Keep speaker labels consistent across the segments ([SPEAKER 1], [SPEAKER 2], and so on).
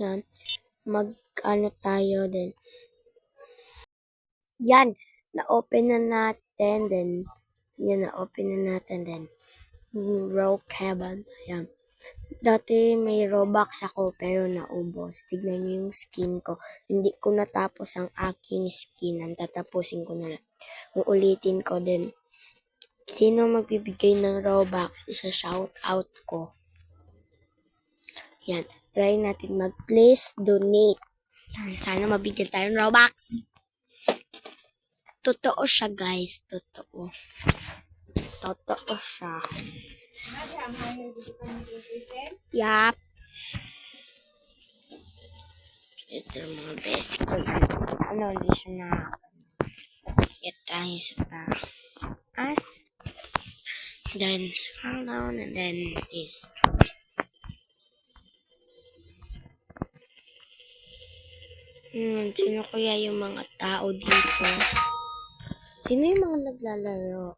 [SPEAKER 1] Yan. Mag, ano tayo din. Yan. Na-open na natin. Then, yan, na-open na natin. Then, mm, row cabin. Yan. Dati may Robux ako pero naubos. Tignan niyo yung skin ko. Hindi ko natapos ang aking skin. Ang tatapusin ko na lang. Kung ulitin ko din. Sino magbibigay ng Robux? Isa shout out ko. Yan. Try natin mag-please donate. Yan. Sana mabigyan tayo ng Robux. Totoo siya, guys. Totoo. Totoo siya. Yap. Ito yung mga basic ko. Ano, hindi siya na... Ito tayo sa taas. Then, scroll down, and then this. Hmm, sino kaya yung mga tao dito? Sino yung mga naglalaro?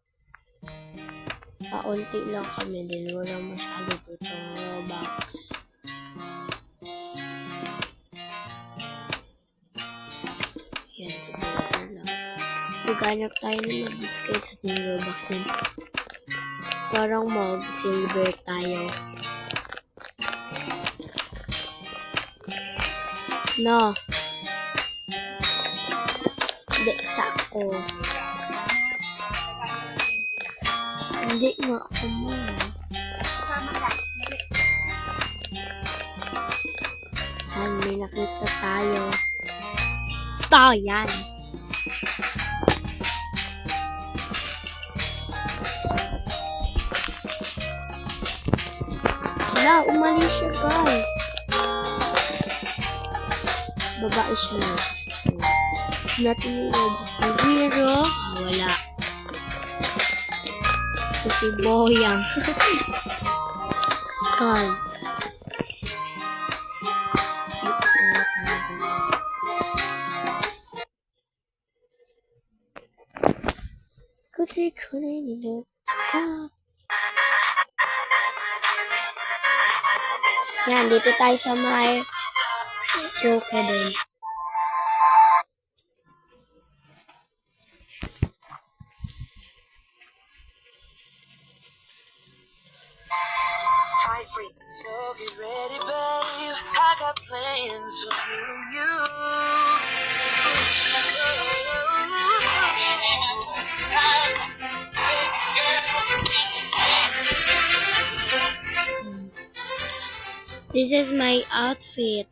[SPEAKER 1] Paunti lang kami din. Wala masyado dito Robux. Yan, siguro lang. Maghanap tayo na magbigay sa ating Robux din. Parang mag-silver tayo. No. Ako. Hindi nga ako mo. Yan, may nakita tayo. Ito, yan. Wala, umalis siya, guys. Babae siya. Natin yung Robux na zero. Wala. Kasi boyang. Kan. Kasi kulay nila. Ah. Yan, dito tayo sa may broken
[SPEAKER 2] free. So get ready, babe. I got plans for you.
[SPEAKER 1] This is my outfit.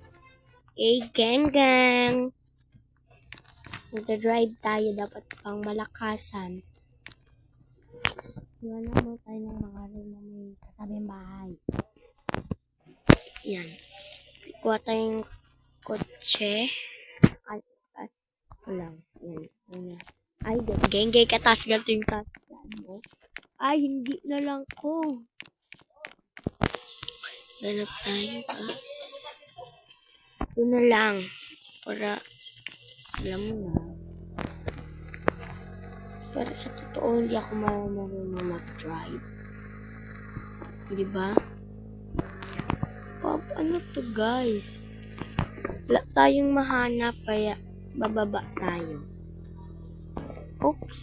[SPEAKER 1] A gang gang. Magdadrive tayo. Dapat pang malakasan. Iwan mo tayo ng mga rin na may katabing bahay. Yan. Kuha tayong kotse. Ay, ay, lang. Yan. Yan. Ay, gengay ka tas ganito yung sasakyan mo. Ay, hindi na lang ko. Ganap tayo, guys. Ito na lang. Para, alam mo na. Pero sa totoo, hindi ako marunong mag-drive. Di ba? Ano to, guys? Wala tayong mahanap, kaya bababa tayo. Oops.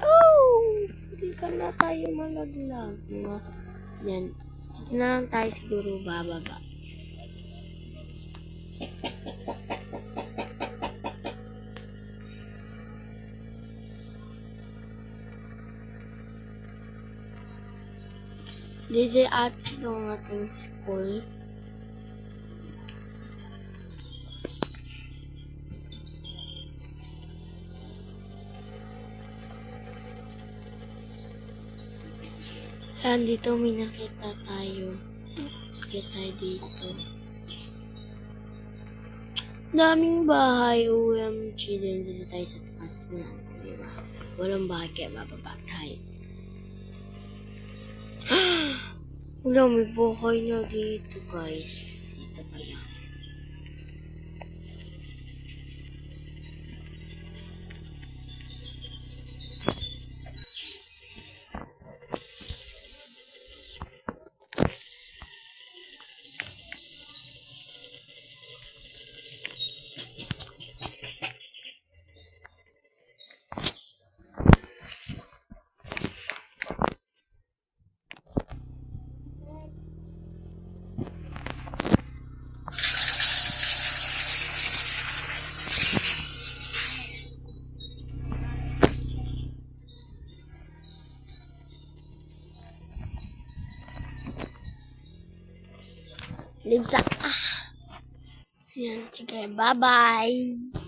[SPEAKER 1] Oh! Hindi ka na tayo malaglag. Yan. Dito na lang tayo siguro bababa. Is at ng ating school. Yan, dito may nakita tayo. Nakita dito. Daming bahay, OMG. Dito tayo sa taas. Wala? Walang bahay, kaya bababa tayo. Wala, may buhay na dito, guys. Dito pa yan. Live sa... Ah. Yan, sige. Bye-bye.